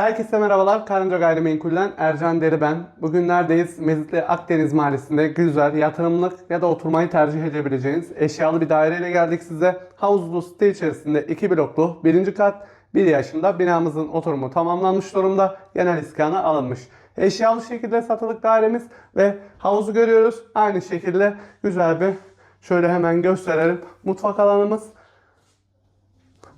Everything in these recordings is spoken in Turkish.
Herkese merhabalar. Karınca Gayrimenkul'den Ercan Deri ben. Bugün neredeyiz? Mezitli Akdeniz Mahallesi'nde güzel, yatırımlık ya da oturmayı tercih edebileceğiniz eşyalı bir daireyle geldik size. Havuzlu site içerisinde iki bloklu, birinci kat, bir yaşında binamızın oturumu tamamlanmış durumda. Genel iskana alınmış. Eşyalı şekilde satılık dairemiz ve havuzu görüyoruz. Aynı şekilde güzel bir şöyle hemen gösterelim. Mutfak alanımız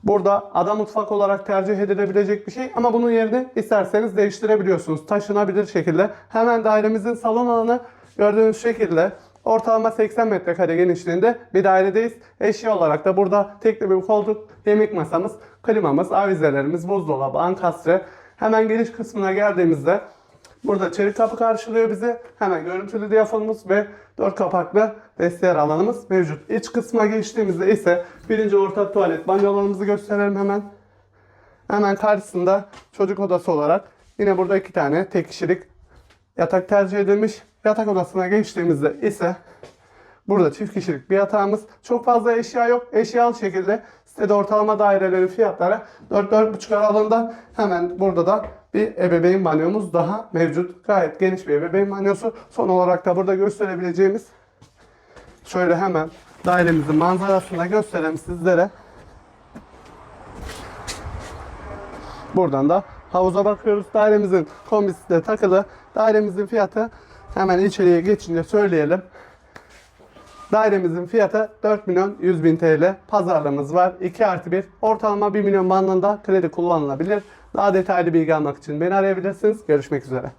Burada ada mutfak olarak tercih edilebilecek bir şey ama bunun yerini isterseniz değiştirebiliyorsunuz. Taşınabilir şekilde. Hemen dairemizin salon alanı gördüğünüz şekilde ortalama 80 metrekare genişliğinde bir dairedeyiz. Eşya olarak da burada tekli bir koltuk, yemek masamız, klimamız, avizelerimiz, buzdolabı, ankastre. Hemen giriş kısmına geldiğimizde Burada çelik kapı karşılıyor bizi. Hemen görüntülü diyaframımız ve dört kapaklı vestiyer alanımız mevcut. İç kısma geçtiğimizde ise birinci ortak tuvalet banyo alanımızı gösterelim hemen. Hemen karşısında çocuk odası olarak yine burada iki tane tek kişilik yatak tercih edilmiş. Yatak odasına geçtiğimizde ise Burada çift kişilik bir yatağımız. Çok fazla eşya yok. Eşyalı şekilde sitede ortalama dairelerin fiyatları 4-4,5 aralığında. Hemen burada da bir ebeveyn banyomuz daha mevcut. Gayet geniş bir ebeveyn banyosu. Son olarak da burada gösterebileceğimiz şöyle hemen dairemizin manzarasını gösterelim sizlere. Buradan da havuza bakıyoruz. Dairemizin kombisi de takılı. Dairemizin fiyatı hemen içeriye geçince söyleyelim. Dairemizin fiyatı 4 milyon 100 bin TL. Pazarlığımız var. 2 artı 1. Ortalama 1 milyon bandında kredi kullanılabilir. Daha detaylı bilgi almak için beni arayabilirsiniz. Görüşmek üzere.